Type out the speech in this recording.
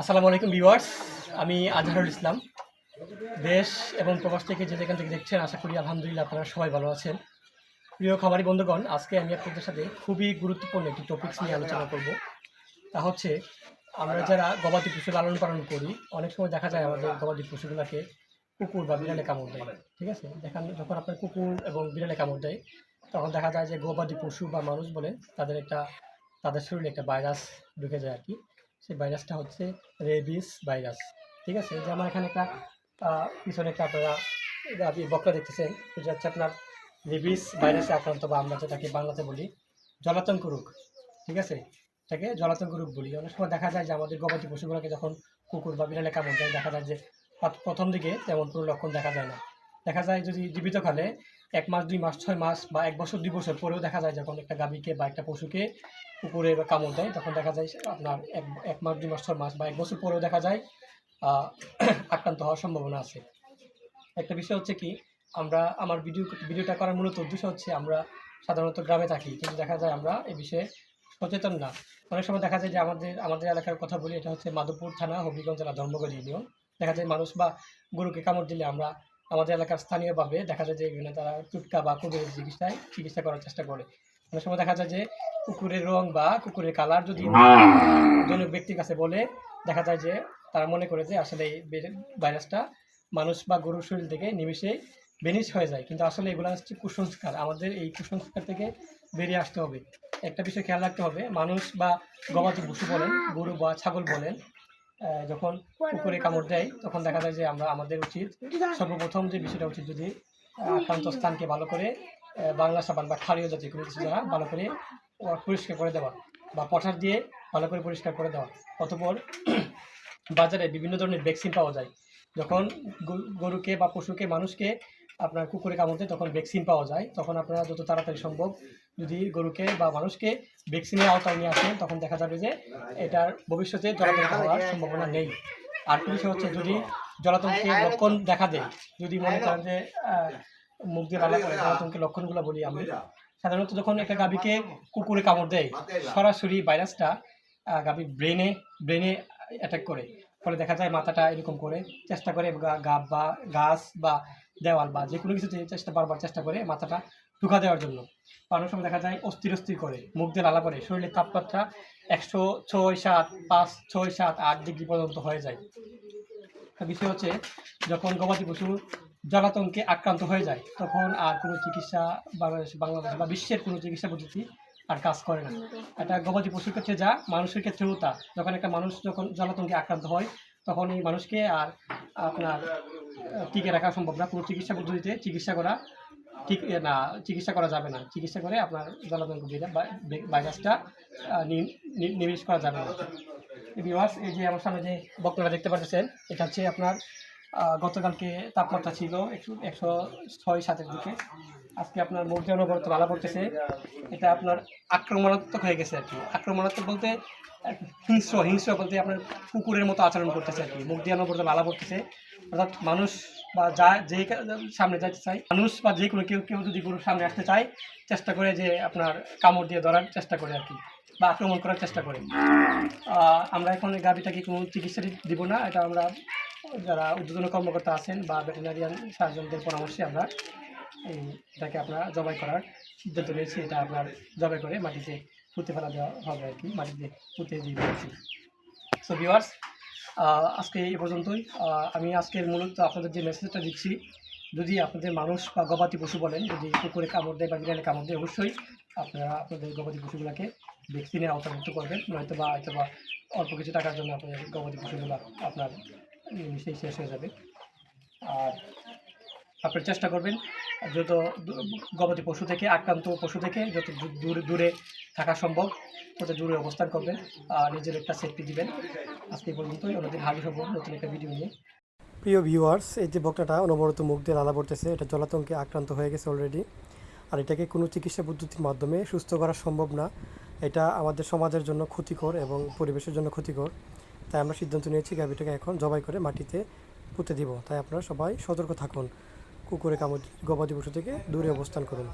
আসসালামু আলাইকুম ভিউয়ার্স, আমি আজহারুল ইসলাম। দেশ এবং প্রবাস থেকে যে যেখান থেকে দেখছেন, আশা করি আলহামদুলিল্লাহ আপনারা সবাই ভালো আছেন। প্রিয় খামারি বন্ধুগণ, আজকে আমি আপনাদের সাথে খুবই গুরুত্বপূর্ণ একটি টপিকস নিয়ে আলোচনা করব। তা হচ্ছে, আমরা যারা গবাদি পশু লালন পালন করি, অনেক সময় দেখা যায় আমাদের গবাদি পশুগুলোকে কুকুর বা বিড়ালে কামড় দেয়। ঠিক আছে? দেখান, যখন আপনার কুকুর এবং বিড়ালে কামড় দেয়, তখন দেখা যায় যে গবাদি পশু বা মানুষ বলে তাদের একটা, তাদের শরীরে একটা ভাইরাস ঢুকে যায় আর কি। সেই ভাইরাসটা হচ্ছে রেবিস ভাইরাস। ঠিক আছে? যে আমার এখানে একটা পিছনে একটা আপনারা আপনি বক্তা দেখতেছেন, এটা হচ্ছে আপনার রেবিস ভাইরাসে আক্রান্ত বা আমরা যেটাকে বাংলাতে বলি জলাতঙ্ক রোগ। ঠিক আছে? এটাকে জলাতঙ্ক রোগ বলি। অনেক সময় দেখা যায় যে আমাদের গবাদি পশুগুলোকে যখন কুকুর বা বিড়ালে কামড় দেয়, দেখা যায় যে প্রথম দিকে তেমন কোনো লক্ষণ দেখা যায় না। দেখা যায় যদি জীবিত কালে এক মাস, দুই মাস, ছয় মাস বা এক বছর, দুই বছর পরেও দেখা যায় যখন একটা গাভীকে বা একটা পশুকে কুকুরে বা কামড় দেয়, তখন দেখা যায় আপনার এক এক মাস, দুই মাস, ছয় মাস বা এক বছর পরেও দেখা যায় আক্রান্ত হওয়ার সম্ভাবনা আছে। একটা বিষয় হচ্ছে কি, আমরা, আমার ভিডিও, ভিডিওটা করার মূলত উদ্দেশ্য হচ্ছে আমরা সাধারণত গ্রামে থাকি, কিন্তু দেখা যায় আমরা এই বিষয়ে সচেতন না। অনেক সময় দেখা যায় যে আমাদের আমাদের এলাকার কথা বলি, এটা হচ্ছে মাধবপুর থানা, হবিগঞ্জ জেলা ধর্মগড় ইউনিয়ন। দেখা যায় মানুষ বা গরুকে কামড় দিলে আমরা আমাদের এলাকার স্থানীয়ভাবে দেখা যায় যে এখানে তারা টুটকা বা কুকুরের চিকিৎসায় চিকিৎসা করার চেষ্টা করে। অনেক সময় দেখা যায় যে কুকুরের রং বা কুকুরের কালার যদি জনক ব্যক্তির কাছে বলে, দেখা যায় যে তারা মনে করে যে আসলে এই ভাইরাসটা মানুষ বা গরুর শরীর থেকে নিমিশে বেনিশ হয়ে যায়। কিন্তু আসলে এগুলো হচ্ছে কুসংস্কার। আমাদের এই কুসংস্কার থেকে বেরিয়ে আসতে হবে। একটা বিষয় খেয়াল রাখতে হবে, মানুষ বা গবাদি পশু বলেন, গরু বা ছাগল বলেন যখন কুকুরে কামড় দেয় তখন দেখা যায় যে আমরা আমাদের উচিত সর্বপ্রথম যে বিষয়টা উচিত যদি আক্রান্ত স্থানকে ভালো করে বাংলা সাবান বা ক্ষারীয় জাতীয় কোনো কিছু দ্বারা ভালো করে পরিষ্কার করে দেওয়া বা পটার দিয়ে ভালো করে পরিষ্কার করে দেওয়া। অতপর বাজারে বিভিন্ন ধরনের ভ্যাকসিন পাওয়া যায়। যখন গরুকে বা পশুকে মানুষকে আপনার কুকুরে কামড় দেয় তখন ভ্যাকসিন পাওয়া যায়। তখন আপনারা যত তাড়াতাড়ি সম্ভব যদি গরুকে বা মানুষকে ভ্যাকসিনের আওতায় নিয়ে আসেন, তখন দেখা যাবে যে এটার ভবিষ্যতে জলাতঙ্ক হওয়ার সম্ভাবনা নেই। আর বিষয় হচ্ছে যদি জলাতঙ্কের লক্ষণ দেখা দেয়, যদি মনে করেন যে মুখ দিয়ে লালা করে জলাতঙ্কের লক্ষণগুলো বলি আমি, সাধারণত যখন একটা গাভীকে কুকুরে কামড় দেয়, সরাসরি ভাইরাসটা গাভীর ব্রেনে ব্রেনে অ্যাটাক করে। ফলে দেখা যায় মাথাটা এরকম করে, চেষ্টা করে গা- গা বা গাছ বা দেওয়াল বা যে কোনো কিছুতে চেষ্টা, বারবার চেষ্টা করে মাথাটা ঢুকা দেওয়ার জন্য। অনেক সময় দেখা যায় অস্থির অস্থির করে, মুখ দিয়ে লালা করে, শরীরের তাপমাত্রা একশো ছয় সাত, পাঁচ ছয় সাত আট ডিগ্রি পর্যন্ত হয়ে যায়। বিষয় হচ্ছে, যখন গবাদি পশু জলাতঙ্কে আক্রান্ত হয়ে যায়, তখন আর কোনো চিকিৎসা বাংলাদেশ বাংলাদেশ বা বিশ্বের কোনো চিকিৎসা পদ্ধতি আর কাজ করে না। একটা গবাদি পশুর ক্ষেত্রে যা, মানুষের ক্ষেত্রেও তা। যখন একটা মানুষ যখন জলাতঙ্কে আক্রান্ত হয়, তখন এই মানুষকে আর আপনার টিকে রাখা সম্ভব না। কোনো চিকিৎসা পদ্ধতিতে চিকিৎসা করা ঠিক, না, চিকিৎসা করা যাবে না। চিকিৎসা করে আপনার জলাতঙ্ক ভাইরা- ভাই- ভাইরাসটা নিবেশ করা যাবে না। ভিউয়ার্স এই যে আমার সামনে যে বক্তব্য দেখতে পাচ্ছেন এটা হচ্ছে আপনার গতকালকে তাপমাত্রা ছিল একশো একশো ছয় সাতের দিকে। আজকে আপনার মুখ দিয়ে অনবরত ভালো পড়তেছে। এটা আপনার আক্রমণাত্মক হয়ে গেছে আর কি। আক্রমণাত্মক বলতে, হিংস্র হিংস্র বলতে আপনার কুকুরের মতো আচরণ করতেছে আর কি। মুখ দিয়ে অনবরত ভালো পড়তেছে। অর্থাৎ মানুষ বা যা যে সামনে যেতে চাই মানুষ বা যে কোনো কেউ কেউ যদি গরুর সামনে আসতে চায়, চেষ্টা করে যে আপনার কামড় দিয়ে ধরার চেষ্টা করে আর কি, বা আক্রমণ করার চেষ্টা করে। আমরা এখন গাভিটাকে কোনো চিকিৎসা দিব না, এটা আমরা যারা উদ্বোধন কর্মকর্তা আছেন বা ভেটেরিনারিয়ান সার্জনদের পরামর্শে আমরা এই এটাকে আপনার জবাই করার সিদ্ধান্ত নিয়েছি, এটা আপনার জবাই করে মাটিতে পুঁতে ফেলা দেওয়া হবে আর কি, মাটিতে পুঁতে দিয়ে দিয়েছি। সো ভিওয়ার্স আজকে এই পর্যন্তই। আমি আজকের মূলত আপনাদের যে মেসেজটা দিচ্ছি, যদি আপনাদের মানুষ বা গবাদি পশু বলেন, যদি কুকুরে কামড় দেয় বা বিড়ালে কামড় দেয়, অবশ্যই আপনারা আপনাদের গবাদি পশুগুলোকে ভ্যাকসিনের আওতাভুক্ত করবেন নয়তো বা হয়তো বা অল্প কিছু টাকার জন্য আপনাদের গবাদি পশুগুলো আপনার নিমিশেই শেষ হয়ে যাবে। আর আপনার চেষ্টা করবেন যত গবাদি পশু থেকে, আক্রান্ত পশু থেকে যত দূরে দূরে থাকা সম্ভব, তত দূরে অবস্থান করবেন, আর নিজের একটা সেফটি দিবেন। আজকে পর্যন্তই, অন্যদিন হাজির হব নতুন একটা ভিডিও নিয়ে। প্রিয় ভিউয়ার্স এই যে বক্তাটা অনবরত মুখ দিয়ে লালা পড়তেছে, এটা জলাতঙ্কে আক্রান্ত হয়ে গেছে অলরেডি আর এটাকে কোনো চিকিৎসা পদ্ধতির মাধ্যমে সুস্থ করা সম্ভব না, এটা আমাদের সমাজের জন্য ক্ষতিকর এবং পরিবেশের জন্য ক্ষতিকর। তাই আমরা সিদ্ধান্ত নিয়েছি গাভীটাকে এখন জবাই করে মাটিতে পুঁতে দিব। তাই আপনারা সবাই সতর্ক থাকুন। কুকুরে কামড় গবাদি পশু থেকে দূরে অবস্থান করুন।